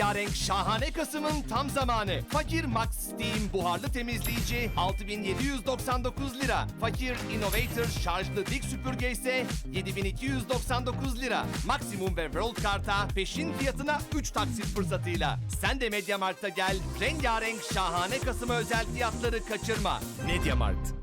Rengarenk şahane Kasım'ın tam zamanı. Fakir Max Steam buharlı temizleyici 6799 lira. Fakir Innovator şarjlı dik süpürge ise 7299 lira. Maksimum ve World Kart'a peşin fiyatına 3 taksit fırsatıyla. Sen de Mediamarkt'a gel. Rengarenk şahane Kasım'a özel fiyatları kaçırma. Mediamart.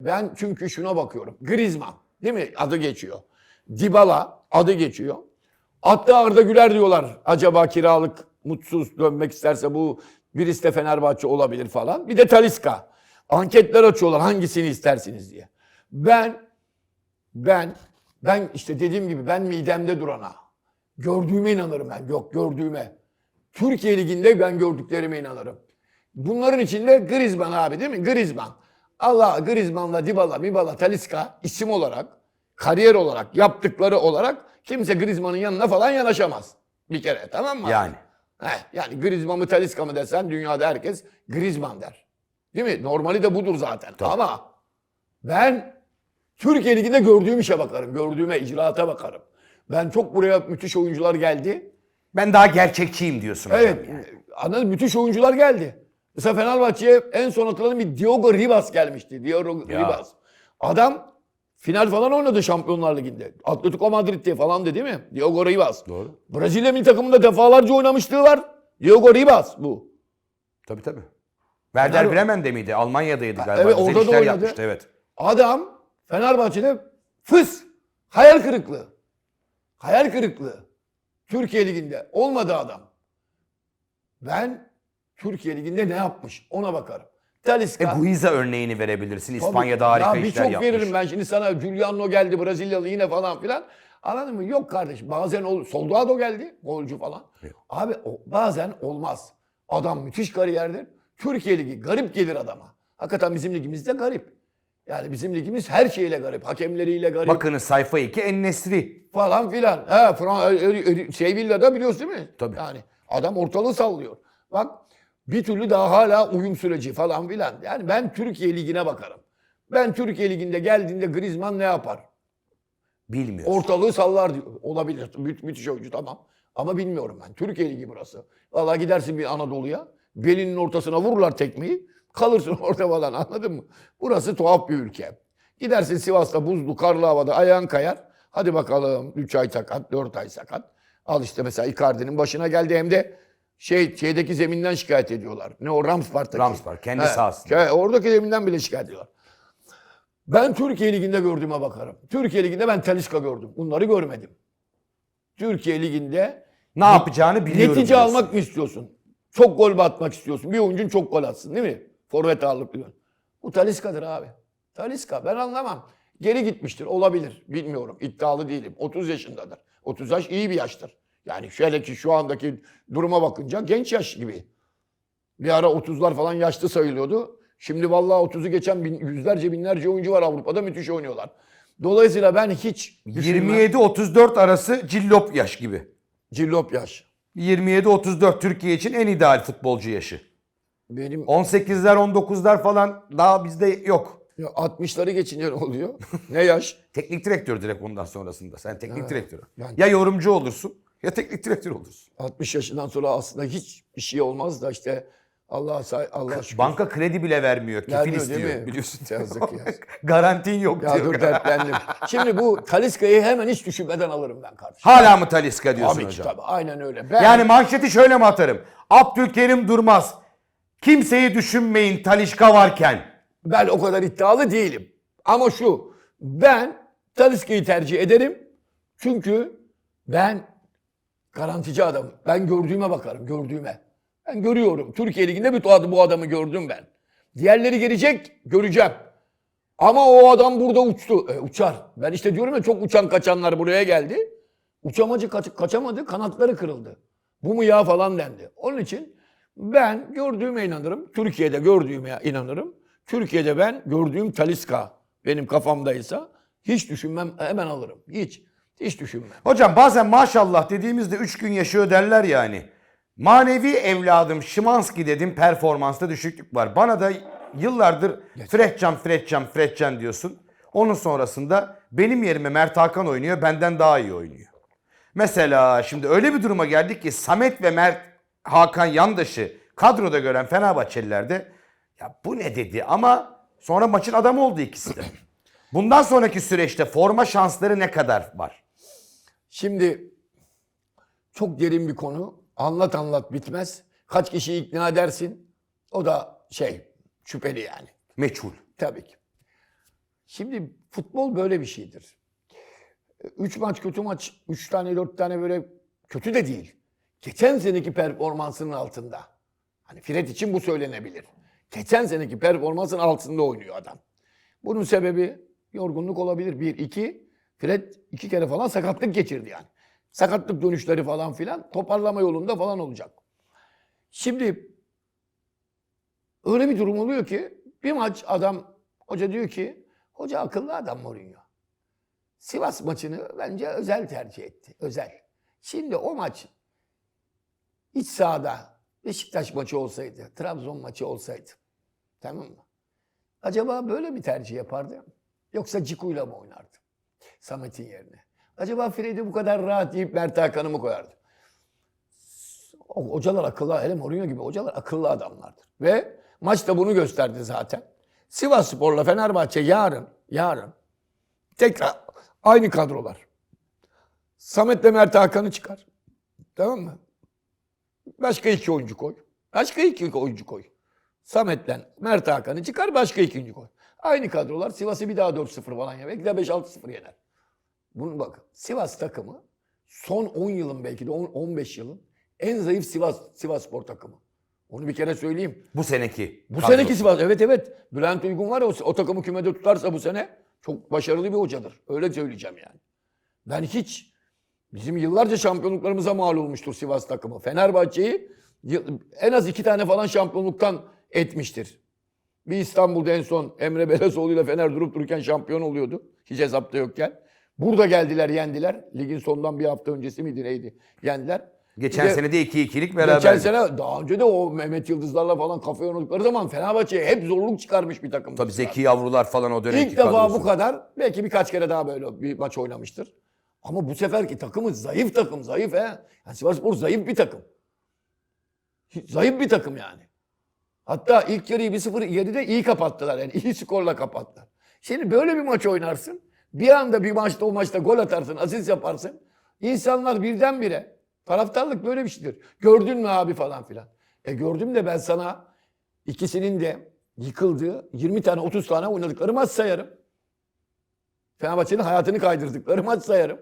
Ben çünkü şuna bakıyorum. Griezmann değil mi? Adı geçiyor. Dybala adı geçiyor. Hatta Arda Güler diyorlar. Acaba kiralık mutsuz dönmek isterse bu birisi de Fenerbahçe olabilir falan. Bir de Taliska. Anketler açıyorlar hangisini istersiniz diye. Ben ben ben işte dediğim gibi ben midemde durana. Gördüğüme inanırım ben. Yok gördüğüme. Türkiye Ligi'nde ben gördüklerime inanırım. Bunların içinde Griezmann abi değil mi? Griezmann. Allah Griezmann'la Dybala, Mibala, Talisca isim olarak, kariyer olarak, yaptıkları olarak kimse Griezmann'ın yanına falan yanaşamaz. Bir kere tamam mı? Yani. Heh, yani Griezmann mı Talisca mı desen dünyada herkes Griezmann der. Değil mi? Normali de budur zaten. Ama ben Türkiye Ligi'nde gördüğüm işe bakarım. Gördüğüme, icraata bakarım. Ben çok buraya müthiş oyuncular geldi. Ben daha gerçekçiyim diyorsun hocam. Evet. Anladın mı? Müthiş oyuncular geldi. Mesela Fenerbahçe'ye en son hatırladığım bir Diogo Ribas gelmişti. Diogo Ya. Ribas. Adam final falan oynadı Şampiyonlar Ligi'nde. Atletico Madrid'de falan değil mi? Diogo Ribas. Doğru. Brezilya milli takımında defalarca oynamışlığı var. Diogo Ribas bu. Tabii tabii. Werder Fener- Bremen'de miydi? Almanya'daydı galiba. evet, orada da oynadı. yapmıştı evet. Adam Fenerbahçe'de fıs. Hayal kırıklığı. Hayal kırıklığı. Türkiye Ligi'nde olmadı adam. Ben Türkiye Ligi'nde ne yapmış ona bakarım. E Talisca. Guiza örneğini verebilirsin. İspanya'da harika ya işler birçok yapmış. veririm ben şimdi sana Giuliano geldi Brezilyalı yine falan filan. Anladın mı? Yok kardeş bazen ol, Soldado geldi golcü falan. Abi o, bazen olmaz. Adam müthiş kariyerdir. Türkiye Ligi garip gelir adama. Hakikaten bizim ligimiz de garip. Yani bizim ligimiz her şeyle garip. Hakemleriyle garip Bakınız sayfa 2 En-Nesri. falan filan. He, Fran e, e, şey Villa'da biliyorsun değil mi? Tabii. Yani adam ortalığı sallıyor. Bak bir türlü daha hala uyum süreci falan filan. Yani ben Türkiye Ligi'ne bakarım. Ben Türkiye Ligi'nde geldiğinde Griezmann ne yapar? Bilmiyoruz. Ortalığı sallar diyor. Olabilir. Mü müthiş oyuncu tamam. Ama bilmiyorum ben. Türkiye Ligi burası. Valla gidersin bir Anadolu'ya. Belinin ortasına vururlar tekmeyi. Kalırsın orada falan anladın mı? Burası tuhaf bir ülke. Gidersin Sivas'ta buzlu, karlı havada ayağın kayar. Hadi bakalım 3 ay sakat, 4 ay sakat. Al işte mesela Icardi'nin başına geldi hem de şey şeydeki zeminden şikayet ediyorlar. Ne o Ramspark'taki. Ramspark, kendi He, sahasında. ke- Oradaki zeminden bile şikayet ediyorlar. Ben Türkiye Ligi'nde gördüğüme bakarım. Türkiye Ligi'nde ben Talisca gördüm. Bunları görmedim. Türkiye Ligi'nde ne yapacağını biliyorum. netice diyorsun. almak mı istiyorsun? Çok gol mü atmak istiyorsun? Bir oyuncun çok gol atsın değil mi? Forvet ağırlıklı. Bu Talisca'dır abi. Talisca ben anlamam. Geri gitmiştir olabilir. Bilmiyorum. İddialı değilim. 30 yaşındadır. 30 yaş iyi bir yaştır. Yani şöyle ki şu andaki duruma bakınca genç yaş gibi. Bir ara 30'lar falan yaşlı sayılıyordu. Şimdi vallahi 30'u geçen bin, yüzlerce binlerce oyuncu var Avrupa'da müthiş oynuyorlar. Dolayısıyla ben hiç düşünmem. 27-34 arası cillop yaş gibi. Cillop yaş. 27-34 Türkiye için en ideal futbolcu yaşı. Benim 18'ler 19'lar falan daha bizde yok. Ya 60'ları geçince ne oluyor? ne yaş? Teknik direktör direkt ondan sonrasında. Sen teknik direktör. ben- Ya yorumcu olursun ya teknik direktör olursun. 60 yaşından sonra aslında hiç bir şey olmaz da işte Allah say Allah şükür. Banka kredi bile vermiyor. Kefil Vermiyor, istiyor. değil mi? Biliyorsun. Yazık ya. Garantin yok Ya diyor. dur dertlendim. Şimdi bu Taliska'yı hemen hiç düşünmeden alırım ben kardeşim. Hala mı Taliska diyorsun Tabii hocam? tabii. Aynen öyle. Ben, Yani manşeti şöyle mi atarım? Abdülkerim Durmaz. Kimseyi düşünmeyin Talişka varken. ben o kadar iddialı değilim. Ama şu ben Taliska'yı tercih ederim. Çünkü ben garantici adamım. Ben gördüğüme bakarım. Gördüğüme. Ben görüyorum. Türkiye Ligi'nde bir bu bu adamı gördüm ben. Diğerleri gelecek. Göreceğim. Ama o adam burada uçtu. E, uçar. Ben işte diyorum ya çok uçan kaçanlar buraya geldi. Uçamacı kaç- kaçamadı. Kanatları kırıldı. Bu mu ya falan dendi. Onun için ben gördüğüme inanırım. Türkiye'de gördüğüme inanırım. Türkiye'de ben gördüğüm Taliska benim kafamdaysa hiç düşünmem hemen alırım. Hiç. Hiç düşünmem. Hocam bazen maşallah dediğimizde 3 gün yaşıyor derler yani. Manevi evladım Şimanski dedim performansta düşüklük var. Bana da yıllardır Fredcan Fredcan Fredcan diyorsun. Onun sonrasında benim yerime Mert Hakan oynuyor benden daha iyi oynuyor. Mesela şimdi öyle bir duruma geldik ki Samet ve Mert Hakan Yandaş'ı kadroda gören Fenerbahçeliler de ya bu ne dedi ama sonra maçın adamı oldu ikisi de. Bundan sonraki süreçte forma şansları ne kadar var? Şimdi çok derin bir konu. Anlat anlat bitmez. Kaç kişiyi ikna edersin? O da şey şüpheli yani. Meçhul. Tabii ki. Şimdi futbol böyle bir şeydir. Üç maç kötü maç, üç tane dört tane böyle kötü de değil. Geçen seneki performansının altında. Hani Fred için bu söylenebilir. Geçen seneki performansın altında oynuyor adam. Bunun sebebi yorgunluk olabilir. Bir, iki. Fred iki kere falan sakatlık geçirdi yani. Sakatlık dönüşleri falan filan toparlama yolunda falan olacak. Şimdi öyle bir durum oluyor ki bir maç adam hoca diyor ki hoca akıllı adam Mourinho. Sivas maçını bence özel tercih etti. Özel. Şimdi o maç iç sahada Beşiktaş maçı olsaydı, Trabzon maçı olsaydı. Tamam mı? Acaba böyle bir tercih yapardı? Yoksa Ciku'yla mı oynardı? Samet'in yerine. Acaba Fred'i bu kadar rahat deyip Mert Hakan'ı mı koyardı? O- Hocalar akıllı, hele Mourinho gibi hocalar akıllı adamlardır. Ve maç da bunu gösterdi zaten. Sivas Spor'la Fenerbahçe yarın, yarın tekrar aynı kadrolar. Samet'le Mert Hakan'ı çıkar. Tamam mı? Başka iki oyuncu koy. Başka iki oyuncu koy. Samet'le Mert Hakan'ı çıkar başka ikinci koy. Aynı kadrolar Sivas'ı bir daha 4-0 falan yener. Belki de 5-6-0 yener. Bunu bak. Sivas takımı son 10 yılın belki de 10, 15 yılın en zayıf Sivas Sivas Spor takımı. Onu bir kere söyleyeyim. Bu seneki. Bu kadro. seneki Sivas evet evet. Bülent Uygun var ya o, o takımı kümede tutarsa bu sene çok başarılı bir hocadır. Öyle söyleyeceğim yani. Ben hiç bizim yıllarca şampiyonluklarımıza mal olmuştur Sivas takımı. Fenerbahçe'yi en az iki tane falan şampiyonluktan etmiştir. Bir İstanbul'da en son Emre Belezoğlu ile Fener durup dururken şampiyon oluyordu. Hiç hesapta yokken. Burada geldiler yendiler. Ligin sonundan bir hafta öncesi miydi neydi? Yendiler. Geçen de- sene de 2-2'lik beraber. Geçen sene daha önce de o Mehmet Yıldızlarla falan kafa oynadıkları zaman Fenerbahçe'ye hep zorluk çıkarmış bir takım. Tabii Zeki Yavrular falan o dönemki İlk defa kadrosu. bu kadar belki birkaç kere daha böyle bir maç oynamıştır. Ama bu seferki takımı zayıf takım zayıf he. Yani Sivasspor zayıf bir takım. Zayıf bir takım yani. Hatta ilk yarıyı 1-0 geride iyi kapattılar yani iyi skorla kapattılar. Şimdi böyle bir maç oynarsın. Bir anda bir maçta o maçta gol atarsın, asist yaparsın. İnsanlar birdenbire taraftarlık böyle bir şeydir. Gördün mü abi falan filan. E gördüm de ben sana ikisinin de yıkıldığı 20 tane 30 tane oynadıkları maç sayarım. Fenerbahçe'nin hayatını kaydırdıkları maç sayarım.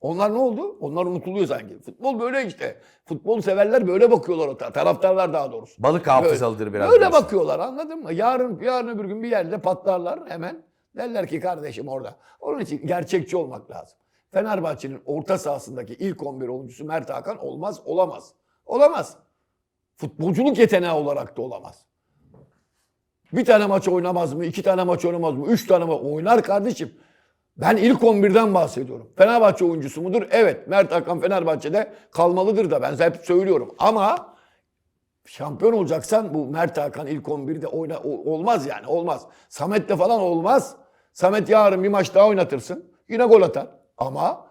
Onlar ne oldu? Onlar unutuluyor sanki. Futbol böyle işte. Futbol severler böyle bakıyorlar o ta- taraftarlar daha doğrusu. Balık hafızalıdır biraz. Böyle diyorsun. bakıyorlar anladın mı? Yarın yarın öbür gün bir yerde patlarlar hemen. Derler ki kardeşim orada. Onun için gerçekçi olmak lazım. Fenerbahçe'nin orta sahasındaki ilk 11 oyuncusu Mert Hakan olmaz, olamaz. Olamaz. Futbolculuk yeteneği olarak da olamaz. Bir tane maç oynamaz mı? iki tane maç oynamaz mı? Üç tane maç oynar kardeşim. Ben ilk 11'den bahsediyorum. Fenerbahçe oyuncusu mudur? Evet. Mert Hakan Fenerbahçe'de kalmalıdır da ben hep söylüyorum. Ama şampiyon olacaksan bu Mert Hakan ilk 11'de oyna, olmaz yani olmaz. Samet'le falan olmaz. Samet yarın bir maç daha oynatırsın. Yine gol atar. Ama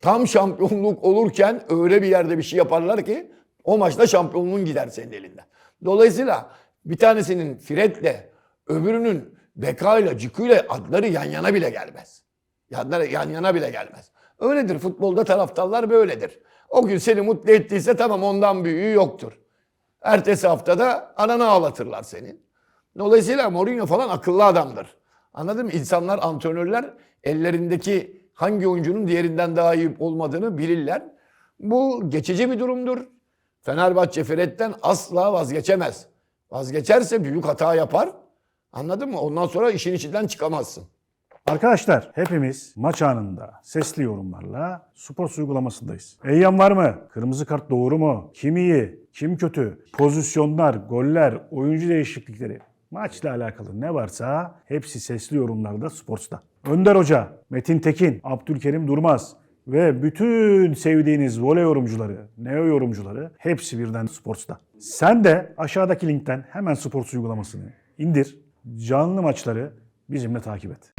tam şampiyonluk olurken öyle bir yerde bir şey yaparlar ki o maçta şampiyonluğun gider senin elinden. Dolayısıyla bir tanesinin Fred'le öbürünün Beka'yla, Ciku'yla adları yan yana bile gelmez. Yanları yan yana bile gelmez. Öyledir futbolda taraftarlar böyledir. O gün seni mutlu ettiyse tamam ondan büyüğü yoktur. Ertesi haftada ananı ağlatırlar senin. Dolayısıyla Mourinho falan akıllı adamdır. Anladın mı? İnsanlar, antrenörler ellerindeki hangi oyuncunun diğerinden daha iyi olmadığını bilirler. Bu geçici bir durumdur. Fenerbahçe Fred'den asla vazgeçemez. Vazgeçerse büyük hata yapar. Anladın mı? Ondan sonra işin içinden çıkamazsın. Arkadaşlar hepimiz maç anında sesli yorumlarla Spor uygulamasındayız. Eyyam var mı? Kırmızı kart doğru mu? Kim iyi? Kim kötü? Pozisyonlar, goller, oyuncu değişiklikleri. Maçla alakalı ne varsa hepsi sesli yorumlarda Sports'ta. Önder Hoca, Metin Tekin, Abdülkerim Durmaz ve bütün sevdiğiniz voley yorumcuları, neo yorumcuları hepsi birden Sports'ta. Sen de aşağıdaki linkten hemen Sports uygulamasını indir. Canlı maçları bizimle takip et.